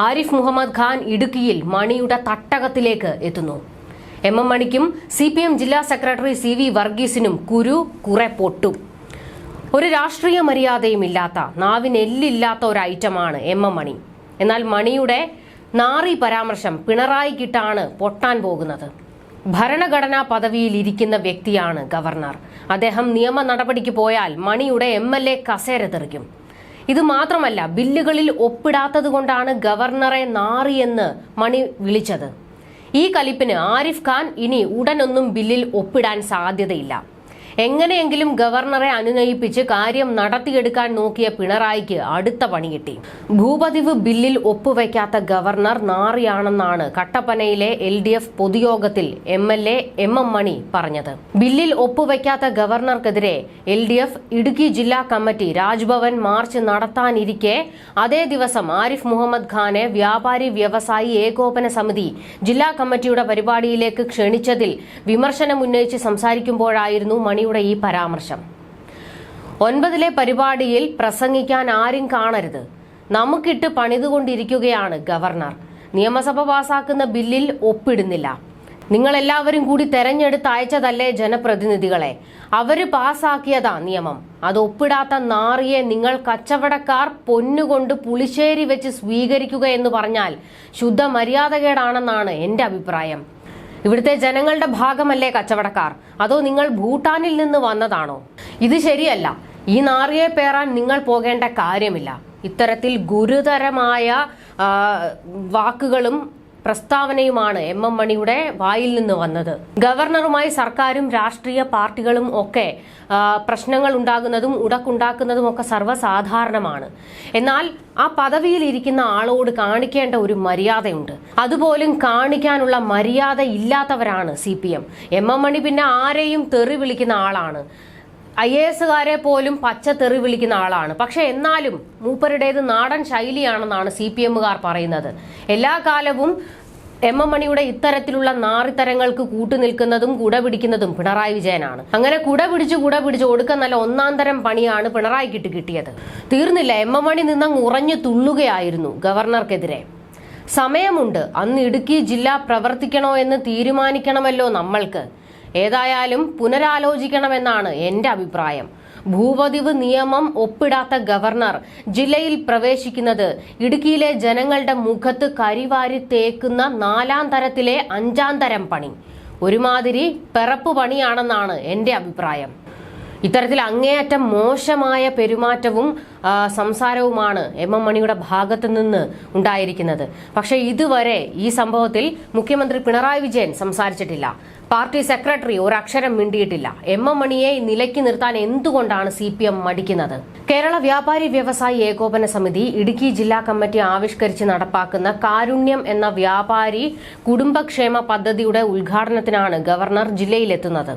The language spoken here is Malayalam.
ആരിഫ് മുഹമ്മദ് ഖാൻ ഇടുക്കിയിൽ മണിയുടെ തട്ടകത്തിലേക്ക് എത്തുന്നു. എം എം മണിക്കും സി പി എം ജില്ലാ സെക്രട്ടറി സി വി വർഗീസിനും കുരു കുറെ പൊട്ടും. ഒരു രാഷ്ട്രീയ മര്യാദയും ഇല്ലാത്ത നാവിന് എല്ലില്ലാത്ത ഒരു ഐറ്റമാണ് എം എം മണി. എന്നാൽ മണിയുടെ നാറി പരാമർശം പിണറായിക്കിട്ടാണ് പൊട്ടാൻ പോകുന്നത്. ഭരണഘടനാ പദവിയിൽ ഇരിക്കുന്ന വ്യക്തിയാണ് ഗവർണർ. അദ്ദേഹം നിയമ നടപടിക്ക് പോയാൽ മണിയുടെ എം എൽ എ കസേര തെറിക്കും. ഇത് മാത്രമല്ല ബില്ലുകളിൽ ഒപ്പിടാത്തത് കൊണ്ടാണ് ഗവർണറെ നാറിയെന്ന് മണി വിളിച്ചത്. ഈ കലിപ്പിന് ആരിഫ് ഖാൻ ഇനി ഉടനൊന്നും ബില്ലിൽ ഒപ്പിടാൻ സാധ്യതയില്ല. എങ്ങനെയെങ്കിലും ഗവർണറെ അനുനയിപ്പിച്ച് കാര്യം നടത്തിയെടുക്കാൻ നോക്കിയ പിണറായിക്ക് അടുത്ത പണി കിട്ടി. ഭൂപതിവ് ബില്ലിൽ ഒപ്പുവെക്കാത്ത ഗവർണർ നാറിയാണെന്നാണ് കട്ടപ്പനയിലെ എൽ ഡി എഫ് പൊതുയോഗത്തിൽ M L A M M Mani പറഞ്ഞത്. ബില്ലിൽ ഒപ്പുവെക്കാത്ത ഗവർണർക്കെതിരെ എൽ ഡി എഫ് ഇടുക്കി ജില്ലാ കമ്മിറ്റി രാജ്ഭവൻ മാർച്ച് നടത്താനിരിക്കെ അതേ ദിവസം ആരിഫ് മുഹമ്മദ് ഖാനെ വ്യാപാരി വ്യവസായി ഏകോപന സമിതി ജില്ലാ കമ്മിറ്റിയുടെ പരിപാടിയിലേക്ക് ക്ഷണിച്ചതിൽ വിമർശനം ഉന്നയിച്ച് സംസാരിക്കുമ്പോഴായിരുന്നു മണിയുടെ ഈ പരാമർശം. ഒൻപതിലെ പരിപാടിയിൽ പ്രസംഗിക്കാൻ ആരും കാണരുത്. നമുക്കിട്ട് പണിതുകൊണ്ടിരിക്കുകയാണ് ഗവർണർ. നിയമസഭ പാസാക്കുന്ന ബില്ലിൽ ഒപ്പിടുന്നില്ല. നിങ്ങളെല്ലാവരും കൂടി തെരഞ്ഞെടുത്ത് അയച്ചതല്ലേ ജനപ്രതിനിധികളെ? അവർ പാസാക്കിയതാ നിയമം. അത് ഒപ്പിടാത്ത നാറിയെ നിങ്ങൾ കച്ചവടക്കാർ പൊന്നുകൊണ്ട് പുളിശ്ശേരി വെച്ച് സ്വീകരിക്കുക എന്ന് പറഞ്ഞാൽ ശുദ്ധ മര്യാദകേടാണെന്നാണ് എന്റെ അഭിപ്രായം. ഇവിടുത്തെ ജനങ്ങളുടെ ഭാഗമല്ലേ കച്ചവടക്കാർ? അതോ നിങ്ങൾ ഭൂട്ടാനിൽ നിന്ന് വന്നതാണോ? ഇത് ശരിയല്ല. ഈ നാറിയെ പേറാൻ നിങ്ങൾ പോകേണ്ട കാര്യമില്ല. ഇത്തരത്തിൽ ഗുരുതരമായ വാക്കുകളും പ്രസ്താവനയുമാണ് എം എം മണിയുടെ വായിൽ നിന്ന് വന്നത്. ഗവർണറുമായി സർക്കാരും രാഷ്ട്രീയ പാർട്ടികളും ഒക്കെ പ്രശ്നങ്ങൾ ഉണ്ടാകുന്നതും ഉടക്കുണ്ടാക്കുന്നതും ഒക്കെ സർവസാധാരണമാണ്. എന്നാൽ ആ പദവിയിൽ ഇരിക്കുന്ന ആളോട് കാണിക്കേണ്ട ഒരു മര്യാദയുണ്ട്. അതുപോലും കാണിക്കാനുള്ള മര്യാദ ഇല്ലാത്തവരാണ് C P M. M M Mani പിന്നെ ആരെയും തെറി വിളിക്കുന്ന ആളാണ്. ഐ എ എസുകാരെ പോലും പച്ച തെറി വിളിക്കുന്ന ആളാണ്. പക്ഷെ എന്നാലും മൂപ്പരുടേത് നാടൻ ശൈലിയാണെന്നാണ് സി പി എമ്മുകാർ പറയുന്നത്. എല്ലാ കാലവും എം എം മണിയുടെ ഇത്തരത്തിലുള്ള നാറിത്തരങ്ങൾക്ക് കൂട്ടുനിൽക്കുന്നതും കുട പിടിക്കുന്നതും പിണറായി വിജയനാണ്. അങ്ങനെ കുട പിടിച്ച് കുട പിടിച്ച് ഒടുക്കം നല്ല ഒന്നാം തരം പണിയാണ് പിണറായി കിട്ടി കിട്ടിയത്. തീർന്നില്ല എം എം മണി നിന്നങ്ങ് ഉറഞ്ഞു തുള്ളുകയായിരുന്നു ഗവർണർക്കെതിരെ. സമയമുണ്ട് അന്ന് ഇടുക്കി ജില്ല പ്രവർത്തിക്കണോ എന്ന് തീരുമാനിക്കണമല്ലോ നമ്മൾക്ക്. ഏതായാലും പുനരാലോചിക്കണമെന്നാണ് എന്റെ അഭിപ്രായം. ഭൂപതിവ് നിയമം ഒപ്പിടാത്ത ഗവർണർ ജില്ലയിൽ പ്രവേശിക്കുന്നത് ഇടുക്കിയിലെ ജനങ്ങളുടെ മുഖത്ത് കരിവാരി തേക്കുന്ന നാലാം തരത്തിലെ അഞ്ചാം തരം പണി. ഒരുമാതിരി പിറപ്പ് പണിയാണെന്നാണ് എന്റെ അഭിപ്രായം. ഇത്തരത്തിൽ അങ്ങേയറ്റം മോശമായ പെരുമാറ്റവും സംസാരവുമാണ് എം എം മണിയുടെ ഭാഗത്തു നിന്ന് ഉണ്ടായിരിക്കുന്നത്. പക്ഷേ ഇതുവരെ ഈ സംഭവത്തിൽ മുഖ്യമന്ത്രി പിണറായി വിജയൻ സംസാരിച്ചിട്ടില്ല. പാർട്ടി സെക്രട്ടറി ഒരക്ഷരം മിണ്ടിയിട്ടില്ല. എം എം മണിയെ നിലയ്ക്ക് നിർത്താൻ എന്തുകൊണ്ടാണ് സി പി എം മടിക്കുന്നത്? കേരള വ്യാപാരി വ്യവസായി ഏകോപന സമിതി ഇടുക്കി ജില്ലാ കമ്മിറ്റി ആവിഷ്കരിച്ച് നടപ്പാക്കുന്ന കാരുണ്യം എന്ന വ്യാപാരി കുടുംബക്ഷേമ പദ്ധതിയുടെ ഉദ്ഘാടനത്തിനാണ് ഗവർണർ ജില്ലയിലെത്തുന്നത്.